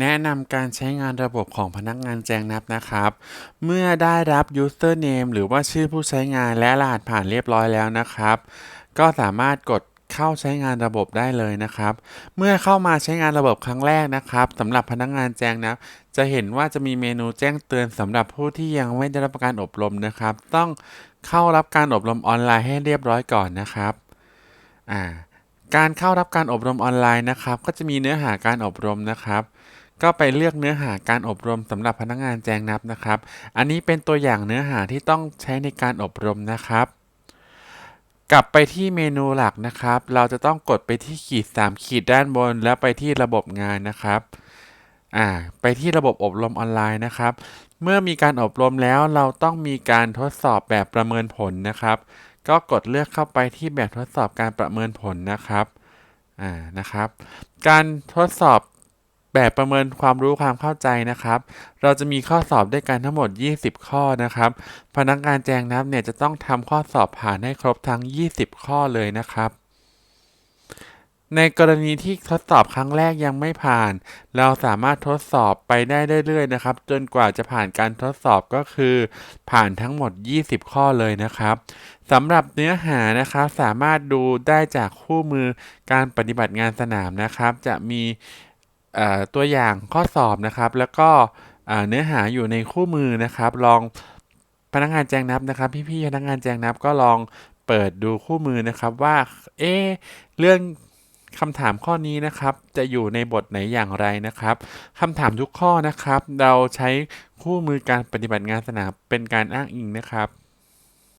แนะนำการใช้งานระบบของพนักงานแจงนับนะครับ เมื่อได้รับ username หรือว่าชื่อผู้ใช้งานและรหัสผ่านเรียบร้อยแล้วนะครับ ก็สามารถกดเข้าใช้งานระบบได้เลยนะครับ เมื่อเข้ามาใช้งานระบบครั้งแรกนะครับสำหรับพนักงานแจ้งนับจะเห็นว่าจะมีเมนูแจ้งเตือนสำหรับผู้ที่ยังไม่ได้รับการอบรมนะครับ ต้องเข้ารับการอบรมออนไลน์ให้เรียบร้อยก่อนนะครับ อ่า การเข้ารับการอบรมออนไลน์นะครับ ก็จะมีเนื้อหาการอบรมนะครับ ก็ไปเลือกเนื้อหาการอบรมสำหรับพนักงานแจงนับนะครับ อันนี้เป็นตัวอย่างเนื้อหาที่ต้องใช้ในการอบรมนะครับ กลับไปที่เมนูหลักนะครับ เราจะต้องกดไปที่ขีด 3 ขีดด้านบน แล้วไปที่ระบบงานนะครับอ่าไปที่ระบบอบรมออนไลน์นะครับ เมื่อมีการอบรมแล้วเราต้องมีการทดสอบแบบประเมินผลนะครับ ก็กดเลือกเข้าไปที่แบบทดสอบการประเมินผลนะครับอ่านะครับ การทดสอบแบบประเมินความรู้ความเข้าใจนะครับ เราจะมีข้อสอบด้วยกันทั้งหมด 20 ข้อนะครับ พนักงานแจงนับเนี่ยจะต้องทำข้อสอบผ่านให้ครบทั้ง 20 ข้อเลยนะครับ ในกรณีที่ทดสอบครั้งแรกยังไม่ผ่าน เราสามารถทดสอบไปได้เรื่อยๆนะครับ จนกว่าจะผ่านการทดสอบก็คือ ผ่านทั้งหมด 20 ข้อเลยนะครับสำหรับเนื้อหานะครับสามารถดูได้จากคู่มือการปฏิบัติงานสนามนะครับ จะมีตัวอย่างข้อสอบนะครับ แล้วก็เนื้อหาอยู่ในคู่มือนะครับ ลองพนักงานแจ้งนับนะครับ พี่ๆพนักงานแจ้งนับก็ลองเปิดดูคู่มือนะครับว่าเอ๊เรื่อง คำถามข้อนี้นะครับ จะอยู่ในบทไหนอย่างไรนะครับคำถามทุกข้อนะครับ เราใช้คู่มือการปฏิบัติงานสนามเป็นการอ้างอิงนะครับ